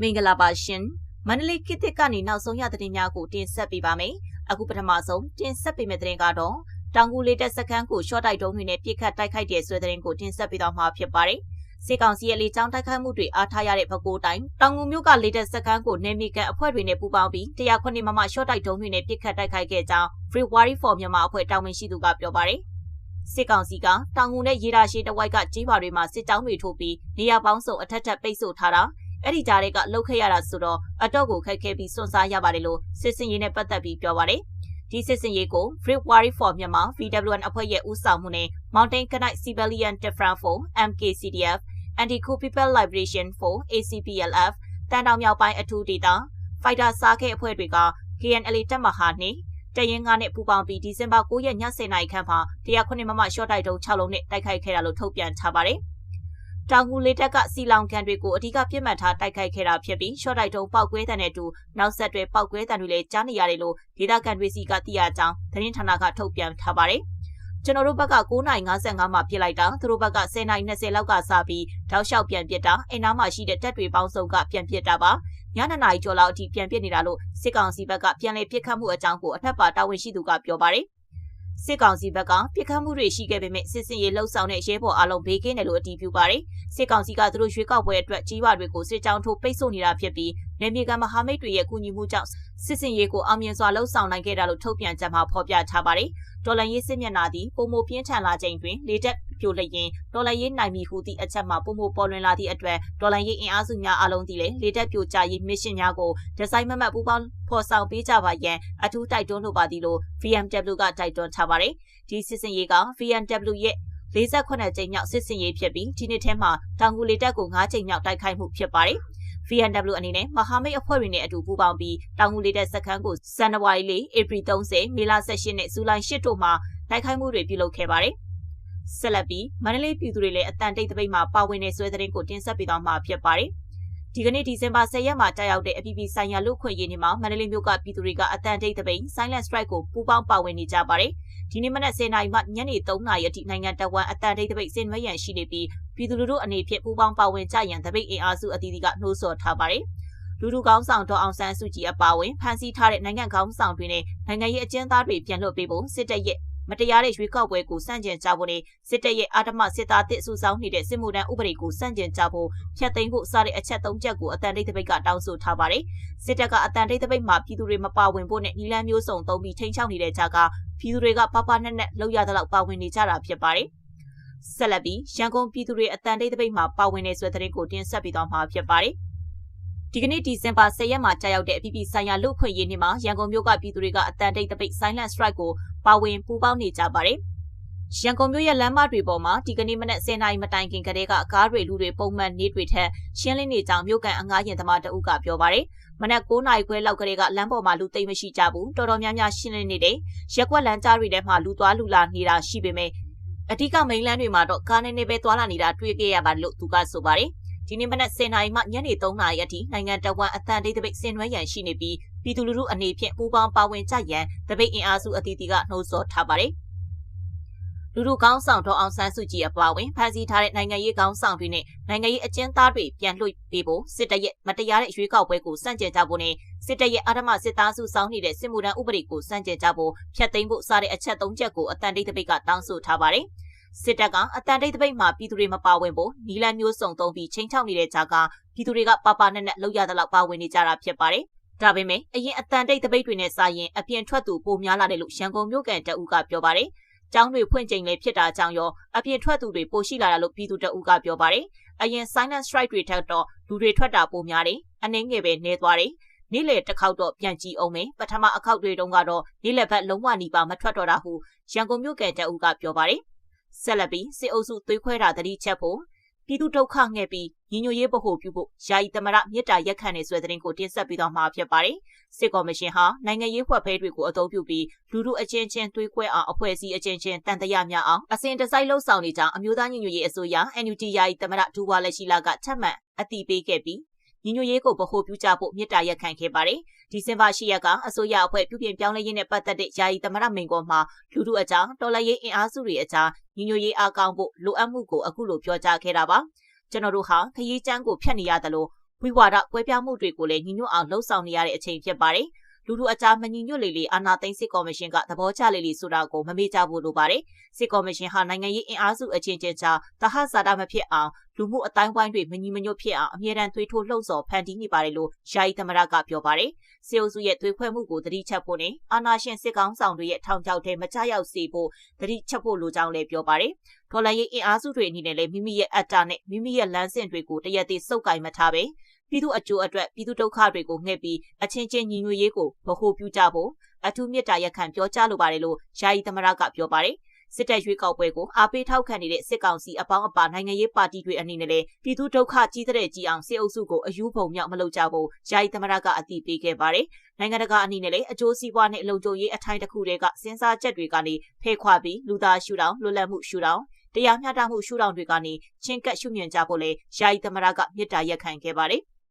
မင်္ဂလာပါရှင်မန္တလေးကိတစ်ကနေနောက်ဆုံးရသတင်းများကိုတင်ဆက်ပေးပါမယ်အခုပထမဆုံးတင်ဆက်ပေးမယ့်သတင်းကတော့တောင်ကူလေးတက်စခန်းကိုရှော့တိုက်တုံးတွေနဲ့ပြစ်ခတ်တိုက်ခိုက်တဲ့ဆွဲသတင်းကိုတင်ဆက်ပေးတော့မှာဖြစ်ပါတယ်စေကောင်စီရဲ့လေကြောင်းတိုက်ခိုက်မှုတွေအားထားရတဲ့ပဲခူးတိုင်းတောင်ငူမြို့ကလေတက်စခန်းကိုနေမီကန်အဖွဲ့တွေနဲ့ပူးပေါင်းပြီး109မမရှော့တိုက်တုံးတွေနဲ့ပြစ်ခတ်တိုက်ခိုက်ခဲ့ကြောင်း Free Wari for မြန်မာအဖွဲ့တာဝန်ရှိသူကပြောပါတယ် စစ်ကောင်စီကတောင်ငူနဲ့ရေဒါရှိတဝိုက်ကကြေးပါတွေမှာစစ်ကြောင်းတွေထိုးပြီးနေရာပေါင်းစုံအထက်ထပ်ပိတ်ဆို့ထားတာအဲ့ဒီကြားတွေကလှုပ်ခဲ့ရတာဆိုတော့အတော့ကိုခက်ခဲပြီးစွန့်စားရပါတယ်လို့စစ်စင်ရေးနဲ့ပတ်သက်ပြီးပြောပါတယ်ဒီစစ်စင်ရေးကို Free Wari for မြန်မာ VWN အဖွဲ့ရဲ့ဦးဆောင်မှုနဲ့ Mountain Knight Civilian Defense Force MKCDF Anti-Coup People Liberation Force ACPLF တန်တောင်မြောက်ပိုင်းအထူးဒေသ Fighter စားခဲ့အဖွဲ့တွေက KNL တပ်မဟာနှင့် တရင်ကနဲ့ပူပေါင်းပြီးဒီဇင်ဘာ9ရက်ည10:00နာရီခန့်မှာ109မမရှော့တိုက်တုံး6လုံးနဲ့တိုက်ခိုက်ခဲ့တာလို့ထုတ်ပြန်ထားပါတယ်။တောင်ကူလေးတက်ကစီလောင်ကန်တွေကိုအဓိကပြစ်မှတ်ထားတိုက်ခိုက်ခဲ့တာဖြစ်ပြီးရှော့တိုက်တုံးပောက်ကွဲတဲ့နဲ့အတူနောက်ဆက်တွဲပောက်ကွဲတဲ့တွေလည်းကြားနေရတယ်လို့ဒေသခံတွေစီကသိရကြောင်းသတင်းဌာနကထုတ်ပြန်ထားပါတယ်။ကျွန်တော်တို့ဘက်က9:55မှာပြစ်လိုက်တာသူတို့ဘက်က10:20လောက်ကစပြီးတောက်လျှောက်ပြန်ပစ်တာအိမ်နားမှာရှိတဲ့တပ်တွေပေါင်းစုံကပြန်ပစ်တာပါ ညနေနာရီကျော်လောက်အထိပြန်ပစ်နေတာလို့စစ်ကောင်စီဘက်ကပြန်လည်ပစ်ခတ်မှုအကြောင်းကိုအထက်ပါတာဝန်ရှိသူကပြောပါတယ်စစ်ကောင်စီဘက်ကပြစ်ခတ်မှုတွေရှိခဲ့ပေမဲ့စစ်စင်ရေးလှုပ်ဆောင်တဲ့ရဲဘော်အလုံးဘေးကင်းတယ်လို့အတည်ပြုပါတယ်။စစ်ကောင်စီကသူတို့ရွေးကောက်ပွဲအတွက်ကြီးပါတွေကိုစစ်ကြောင်းထိုးပိတ်ဆို့နေတာဖြစ်ပြီးနေမြေကမဟာမိတ်တွေရဲ့ကူညီမှုကြောင့်စစ်စင်ရေးကိုအောင်မြင်စွာလှုပ်ဆောင်နိုင်ခဲ့တာလို့ထုတ်ပြန်ချက်မှာဖော်ပြထားပါတယ်။ဒေါ်လာရေးစစ်မျက်နှာသည်ပုံမပြင်းထန်လာချိန်တွင်လေတက် ပြိုလျင်ဒေါ်လာရေးနိုင်မီဟူသည့်အချက်မှာပုံမပေါ်လွင်လာသည့်အတွက်ဒေါ်လာရေးအင်အားစုများအလုံးသည်လည်းလေတက်ပြိုကျရေးမစ်ရှင်များကိုဒီဇိုင်းမမတ်ပူးပေါင်းဖော်ဆောင်ပေးကြပါရန်အထူးတိုက်တွန်းလိုပါသည်လို့ VMW ကတိုက်တွန်းထားပါတယ်။ဒီစစ်စင်ရေးက VMW ရဲ့48ကြိမ်မြောက်စစ်စင်ရေးဖြစ်ပြီးဒီနှစ်ထဲမှာတောင်ကူလေတက်ကို9ကြိမ်မြောက်တိုက်ခိုက်မှုဖြစ်ပါတယ်။ VNW အနေနဲ့မဟာမိတ်အဖွဲ့တွေနဲ့အတူပူးပေါင်းပြီးတောင်ငူလေးတဲ့စခန်းကိုဇန်နဝါရီလဧပြီ30မေလ18နဲ့ဇူလိုင်8တို့မှာတိုက်ခိုက်မှုတွေပြုလုပ်ခဲ့ပါတယ်။ ဆက်လက်ပြီးမန္တလေးပြည်သူတွေလည်းအတန်တိတ်တပိတ်မှာပါဝင်နေဆွဲတဲ့ကိုတင်ဆက်ပေးသွားမှာဖြစ်ပါတယ်။ဒီကနေ့ဒီဇင်ဘာ10ရက်မှာကြာရောက်တဲ့အပြည်ပြည်ဆိုင်ရာလူခွင့်ရေးနေ့မှာမန္တလေးမြို့ကပြည်သူတွေကအတန်တိတ်တပိတ် Silent Strike ကိုပူးပေါင်းပါဝင်နေကြပါတယ်။ဒီနေ့မနက်10:00နာရီမှညနေ3:00နာရီအထိနိုင်ငံတော်ဝန်အတန်တိတ်တပိတ်ဆင်နွှဲရန်ရှိနေပြီးပြည်သူလူထုအနေဖြင့်ပူးပေါင်းပါဝင်ကြရန်တပိတ်အင်အားစုအသီးသီးကနှိုးဆော်ထားပါတယ်။လူထုကောင်းဆောင်ဒေါ်အောင်ဆန်းစုကြည်အပါအဝင်ဖမ်းဆီးထားတဲ့နိုင်ငံကောင်းဆောင်တွေနဲ့နိုင်ငံရေးအကျဉ်းသားတွေပြန်လွှတ်ပေးဖို့စစ်တပ်ရဲ့ မတရားတဲ့ရွေးကောက်ပွဲကိုစန့်ကျင်ကြဖို့နဲ့စစ်တပ်ရဲ့အာဓမစစ်သားတစ်စုဆောင်နေတဲ့စစ်မှုထမ်းဥပဒေကိုစန့်ကျင်ကြဖို့ဖျက်သိမ်းဖို့စတဲ့အချက်၃ချက်ကိုအတန်တိတ်တပိတ်ကတောင်းဆိုထားပါတယ်။စစ်တပ်ကအတန်တိတ်တပိတ်မှာပြည်သူတွေမပါဝင်ဖို့နဲ့နီလန်းမျိုးစုံသုံးပြီးထိန်းချောက်နေတဲ့ကြားကပြည်သူတွေကပပနက်နက်လောက်ရတဲ့လောက်ပါဝင်နေကြတာဖြစ်ပါတယ်။ဆက်လက်ပြီးရန်ကုန်ပြည်သူတွေအတန်တိတ်တပိတ်မှာပါဝင်နေဆွဲတဲ့ကိုတင်ဆက်ပေးသွားမှာဖြစ်ပါတယ်။ ဒီကနေ့ဒီဇင်ဘာ10ရက်မှာကြာရောက်တဲ့အပြည်ပြည်ဆိုင်ရာလူ့ခွင့်ရေးနေ့မှာရန်ကုန်မြို့ကပြည်သူတွေကအတန်တိတ်တပိတ် Silent Strike ကိုပါဝင်ပူးပေါင်းနေကြပါတယ်။ရန်ကုန်မြို့ရဲ့လမ်းမတွေပေါ်မှာဒီကနေ့မနက်10:00နာရီမတိုင်ခင်ကတည်းကကားတွေလူတွေပုံမှန်နေတွေထက်ရှင်းလင်းနေကြောင်းမြို့ကန်အငားရင်သမားတအုပ်ကပြောပါတယ်။မနက်9:00နာရီခွဲလောက်ကလေးကလမ်းပေါ်မှာလူသိမ့်မရှိကြဘူး။တော်တော်များများရှင်းလင်းနေတယ်။ရက်ွက်လမ်းကြားတွေထဲမှာလူသွားလူလာနေတာရှိပေမဲ့အဓိကမိန်လန်းတွေမှာတော့ကားနေနေပဲသွားလာနေတာတွေ့ခဲ့ရပါလို့သူကဆိုပါတယ်။ ဒီနေ့မနက်10:00နာရီမှညနေ3:00နာရီအထိနိုင်ငံတော်ဝန်အသံတိတ်တပိတ်ဆင်နွှဲရန်ရှိနေပြီးပြည်သူလူထုအနေဖြင့်ပူးပေါင်းပါဝင်ကြရန်တပိတ်အင်အားစုအသီးသီးကနှိုးဆော်ထားပါတယ်။လူလူကောင်းဆောင်တော်အောင်ဆန်းစုကြည်အပါအဝင်ဖမ်းဆီးထားတဲ့နိုင်ငံရေးကောင်းဆောင်တွေနဲ့နိုင်ငံရေးအကျဉ်းသားတွေပြန်လွှတ်ပေးဖို့စစ်တပ်ရဲ့မတရားတဲ့ရွေးကောက်ပွဲကိုစန့်ကျင်ကြဖို့နဲ့စစ်တပ်ရဲ့အာဓမစစ်သားစုဆောင်းနေတဲ့စစ်မှုထမ်းဥပဒေကိုစန့်ကျင်ကြဖို့ဖျက်သိမ်းဖို့စတဲ့အချက်၃ချက်ကိုအတန်တိတ်တပိတ်ကတောင်းဆိုထားပါတယ်။ စစ်တပ်ကအတန်တိတ်တပိတ်မှာပြည်သူတွေမပါဝင်ဖို့နီလန်မျိုးစုံသုံးပြီးချိန်ချောက်နေတဲ့ကြားကပြည်သူတွေကပါပါနဲ့နဲ့လောက်ရတဲ့လောက်ပါဝင်နေကြတာဖြစ်ပါတယ်။ဒါပေမဲ့အရင်အတန်တိတ်တပိတ်တွေနဲ့စာရင်အပြင်ထွက်သူပိုများလာတယ်လို့ရန်ကုန်မြို့ကန်တအူးကပြောပါတယ်။ကျောင်းတွေဖွင့်ချိန်လည်းဖြစ်တာကြောင့်ရောအပြင်ထွက်သူတွေပိုရှိလာတာလို့ပြည်သူတအူးကပြောပါတယ်။အရင် silent strike တွေထက်တော့လူတွေထွက်တာပိုများတယ်။အနှင်းငယ်ပဲနေသွားတယ်။နေ့လေတစ်ခေါက်တော့ပြန်ကြည့်အောင်မယ်ပထမအခောက်တွေတုန်းကတော့နေ့လေဘက်လုံးဝနီးပါမထွက်တော့တာဟုရန်ကုန်မြို့ကတအူးကပြောပါတယ် ဆက်လက်ပြီးစစ်အုပ်စုသွေးခွဲတာတတိချက်ဖို့ပြည်သူဒုက္ခငဲ့ပြီးညီညွတ်ရေးဗဟိုပြုဖို့ယာယီသမရမြစ်တာရက်ခံနေဆွဲတဲ့တင်ကိုတင်ဆက်ပြီးတော့မှာဖြစ်ပါတယ်။စစ်ကော်မရှင်ဟာနိုင်ငံရေးဖွဲ့ဖဲတွေကိုအသုံးပြုပြီးလူထုအချင်းချင်းသွေးခွဲအောင်အဖွဲ့အစည်းအချင်းချင်းတန်တရာများအောင်အစဉ်တစိုက်လှုပ်ဆောင်နေကြောင်းအမျိုးသားညီညွတ်ရေးအစိုးရ NUG ယာယီသမရဒူဝါလက်ရှိလာကထပ်မံအတိပေးခဲ့ပြီး ညီညွတ်ရေးကိုဗဟိုပြုကြဖို့မြစ်တာရက်ခံခဲ့ပါတယ်။ဒီဇင်ဘာ၈ရက်ကအစိုးရအဖွဲ့ပြုပြင်ပြောင်းလဲရေးနဲ့ပတ်သက်တဲ့ယာယီသမရမိန်ကွန်းမှာလူထုအကြားတော်လှန်ရေးအင်အားစုတွေအကြားညီညွတ်ရေးအားကောင်းဖို့လိုအပ်မှုကိုအခုလိုပြောကြားခဲ့တာပါ။ကျွန်တော်တို့ဟာခရီးကျန်းကိုဖျက်နေရတယ်လို့ဝိဝါဒကွဲပြားမှုတွေကိုလည်းညီညွတ်အောင်လှုံ့ဆော်နေရတဲ့အချိန်ဖြစ်ပါတယ်။ လူလူအကြားမညီညွတ်လေလေအာဏာသိမ်းစစ်ကော်မရှင်ကသဘောကျလေလေဆိုတာကိုမမေ့ကြဘူးလို့ပါတယ်။စစ်ကော်မရှင်ဟာနိုင်ငံရေးအင်အားစုအချင်းချင်းကြားတဟဇာတာမဖြစ်အောင်လူမှုအတိုင်းဝိုင်းတွေမညီမညွတ်ဖြစ်အောင်အမြဲတမ်းသွေးထိုးလှုံ့ဆော်ဖန်တီးနေပါတယ်လို့ယာယီသမရကပြောပါတယ်။စေအုပ်စုရဲ့သွေးခွဲမှုကိုတတိချက်ဖို့နဲ့အာဏာရှင်စစ်ကောင်းဆောင်တွေရဲ့ထောင်ချောက်ထဲမကြရောက်စေဖို့တတိချက်ဖို့လိုကြောင်းလည်းပြောပါတယ်။ဒေါ်လာရေးအင်အားစုတွေအနေနဲ့လည်းမိမိရဲ့အတ္တနဲ့မိမိရဲ့လမ်းစဉ်တွေကိုတရက်သေးစုပ်ကိုင်မထားပဲ ပြည်သူအကျိုးအတွက်ပြည်သူဒုက္ခတွေကိုငှက်ပြီးအချင်းချင်းညီညွတ်ရေးကိုဗဟိုပြုကြဖို့အထူးမြတ်တာရက်ခံပြောကြားလိုပါတယ်လို့ယာယီသမရကပြောပါတယ်စစ်တပ်ရွေးကောက်ပွဲကိုအားပေးထောက်ခံနေတဲ့စစ်ကောင်စီအပေါင်းအပါနိုင်ငံရေးပါတီတွေအနေနဲ့လည်းပြည်သူဒုက္ခကြီးတဲ့ကြီးအောင်စစ်အုပ်စုကိုအယူပုံမြောက်မလုပ်ကြဖို့ယာယီသမရကအတည်ပြုခဲ့ပါတယ်။နိုင်ငံတကာအနေနဲ့လည်းအကျိုးစီးပွားနဲ့အလုံခြုံရေးအထိုင်တစ်ခုတည်းကစဉ်းစားချက်တွေကနေဖဲခွာပြီးလူသားရှုထောင့်လွတ်လပ်မှုရှုထောင့်တရားမျှတမှုရှုထောင့်တွေကနေချင်းကပ်ရှုမြင်ကြဖို့လည်းယာယီသမရကမြစ်တာရက်ခံခဲ့ပါတယ်။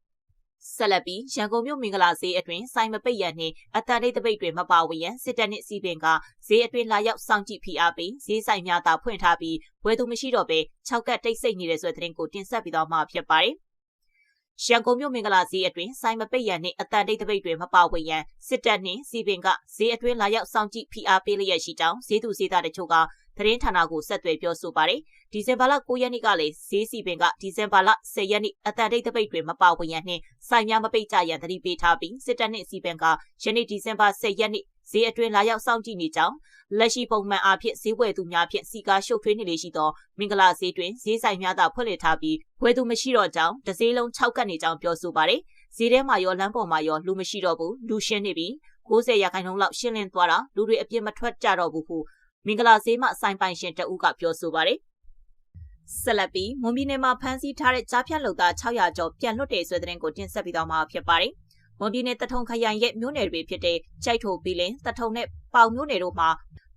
ဆက်လက်ပြီးရန်ကုန်မြို့မင်္ဂလာဈေးအတွင်းဆိုင်မပိတ်ရန်နှင့်အတန်တိတ်တပိတ်တွေမပါဝင်ရန်စစ်တပ်နှင့်စီပင်ကဈေးအတွင်းလာရောက်စောင့်ကြည့်ဖိအားပေးဈေးဆိုင်များသာဖွင့်ထားပြီးဝယ်သူမရှိတော့ဘဲ၆ကတ်တိတ်ဆိတ်နေတဲ့ဆိုတဲ့သတင်းကိုတင်ဆက်ပြီးတော့မှဖြစ်ပါတယ်။ရန်ကုန်မြို့မင်္ဂလာဈေးအတွင်းဆိုင်မပိတ်ရန်နှင့်အတန်တိတ်တပိတ်တွေမပါဝင်ရန်စစ်တပ်နှင့်စီပင်ကဈေးအတွင်းလာရောက်စောင့်ကြည့်ဖိအားပေးလျက်ရှိကြောင်းဈေးသူဈေးသားတချို့က သတင်းဌာနကိုဆက်သွယ်ပြောဆိုပါတယ်။ဒီဇင်ဘာလ9ရက်နေ့ကလည်းဈေးစီပင်ကဒီဇင်ဘာလ10ရက်နေ့အတန်တိတ်တပိတ်တွေမပါဝင်ရန်နှင့်ဆိုင်များမပိတ်ကြရန်သတိပေးထားပြီးစစ်တပ်နှင့်စီပင်ကယနေ့ဒီဇင်ဘာ10ရက်နေ့ဈေးအတွင်းလာရောက်စောင့်ကြည့်နေကြောင်းလက်ရှိပုံမှန်အားဖြင့်ဈေးဝယ်သူများဖြင့်စီကားရှုပ်ထွေးနေလေရှိသောမင်္ဂလာဈေးတွင်ဈေးဆိုင်များသာဖွင့်လှစ်ထားပြီးဝယ်သူမရှိတော့ကြောင်းတစ်ဈေးလုံး၆ကတ်နေကြောင်းပြောဆိုပါတယ်။ဈေးထဲမှာရောလမ်းပေါ်မှာရောလူမရှိတော့ဘူးလူရှင်းနေပြီး90ရာခိုင်နှုန်းလောက်ရှင်းလင်းသွားတာလူတွေအပြစ်မထွက်ကြတော့ဘူးဟု မင်္ဂလာဈေးမှဆိုင်ပိုင်ရှင်တဦးကပြောဆိုပါတယ်။ဆက်လက်ပြီးမွန်ပြည်နယ်မှာဖမ်းဆီးထားတဲ့ကြားဖြတ်လုံသား600ကျော်ပြန်လွတ်တယ်ဆိုတဲ့သတင်းကိုတင်ဆက်ပြီးတော့မှာဖြစ်ပါတယ်။မွန်ပြည်နယ်တထုံခရိုင်ရဲ့မြို့နယ်တွေဖြစ်တဲ့ကြိုက်ထိုပီလင်တထုံနဲ့ပေါင်မြို့နယ်တို့မှာ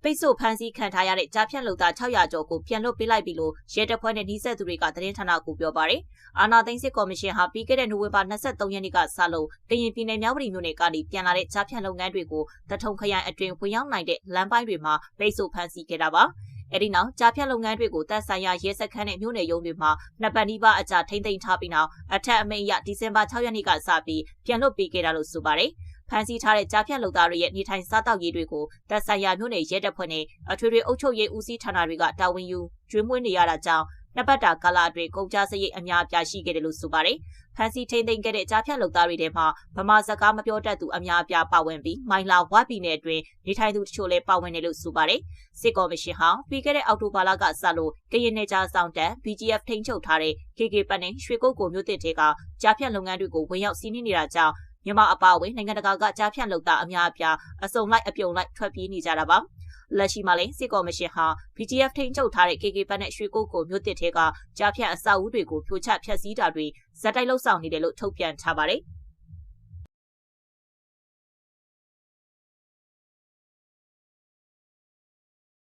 ပိတ်ဆို့ဖမ်းဆီးခံထားရတဲ့ကြားဖြတ်လုံသား600ကျော်ကိုပြန်လွတ်ပေးလိုက်ပြီလို့ရဲတပ်ဖွဲ့နဲ့နှိစက်သူတွေကသတင်းဌာနကိုပြောပါတယ်။အာနာသိန်းစစ်ကော်မရှင်ဟာပြီးခဲ့တဲ့နိုဝင်ဘာ23ရက်နေ့ကစလို့ကရင်ပြည်နယ်မြောက်ပြည်မြို့နယ်ကနေပြန်လာတဲ့ကြားဖြတ်လုပ်ငန်းတွေကိုတထုံခရိုင်အတွင်းဝင်ရောက်နိုင်တဲ့လမ်းပိုင်းတွေမှာပိတ်ဆို့ဖမ်းဆီးခဲ့တာပါ။အဲဒီနောက်ကြားဖြတ်လုပ်ငန်းတွေကိုတပ်ဆိုင်ရာရဲစခန်းနဲ့မြို့နယ်ရုံးတွေမှာနှစ်ပတ်နီးပါးအကြာထိမ့်သိမ်းထားပြီးနောက်အထက်အမိန့်အရဒီဇင်ဘာ6ရက်နေ့ကစပြီးပြန်လွတ်ပေးခဲ့တာလို့ဆိုပါတယ်။ ဖမ်းဆီးထားတဲ့ကြားဖြတ်လုပ်သားတွေရဲ့နေထိုင်စားသောက်ရေးတွေကိုတပ်ဆိုင်ရာမြို့နယ်ရဲတပ်ဖွဲ့နဲ့အထွေထွေအုပ်ချုပ်ရေးဦးစီးဌာနတွေကတာဝန်ယူကျွေးမွေးနေရတာကြောင့်နှစ်ပတ်တာကာလအတွင်းကုန်ကြစရိတ်အများအပြားရှိခဲ့တယ်လို့ဆိုပါတယ်။ဖန်စီထိန်သိမ်းခဲ့တဲ့ကြားဖြတ်လုပ်သားတွေထဲမှာဗမာစကားမပြောတတ်သူအများအပြားပါဝင်ပြီးမိုင်လာဝတ်ပြည်နယ်အတွင်းနေထိုင်သူတချို့လည်းပါဝင်တယ်လို့ဆိုပါတယ်။စစ်ကော်မရှင်ဟာပြီးခဲ့တဲ့အောက်တိုဘာလကစလို့ကရင်နယ်ကြားဆောင်တက် BGF ထိန်းချုပ်ထားတဲ့ KK ပတ်နဲ့ရွှေကုတ်ကိုမြို့တစ်ထဲကကြားဖြတ်လုပ်ငန်းတွေကိုဝင်ရောက်စီးနင်းနေတာကြောင့် မြန်မာအပါအဝင်နိုင်ငံတကာကကြားဖြတ်လုပ်သားအများအပြားအစုံလိုက်အပြုံလိုက်ထွက်ပြေးနေကြတာပါလက်ရှိမှာလည်းစစ်ကော်မရှင်ဟာ BGF ထိန်းချုပ်ထားတဲ့ KK ဘတ်နဲ့ရွှေကုတ်ကိုမြို့တစ်ထဲကကြားဖြတ်အဆောက်အဦတွေကိုဖြိုချဖျက်ဆီးတာတွေဇက်တိုက်လှုပ်ဆောင်နေတယ်လို့ထုတ်ပြန်ထားပါတယ်။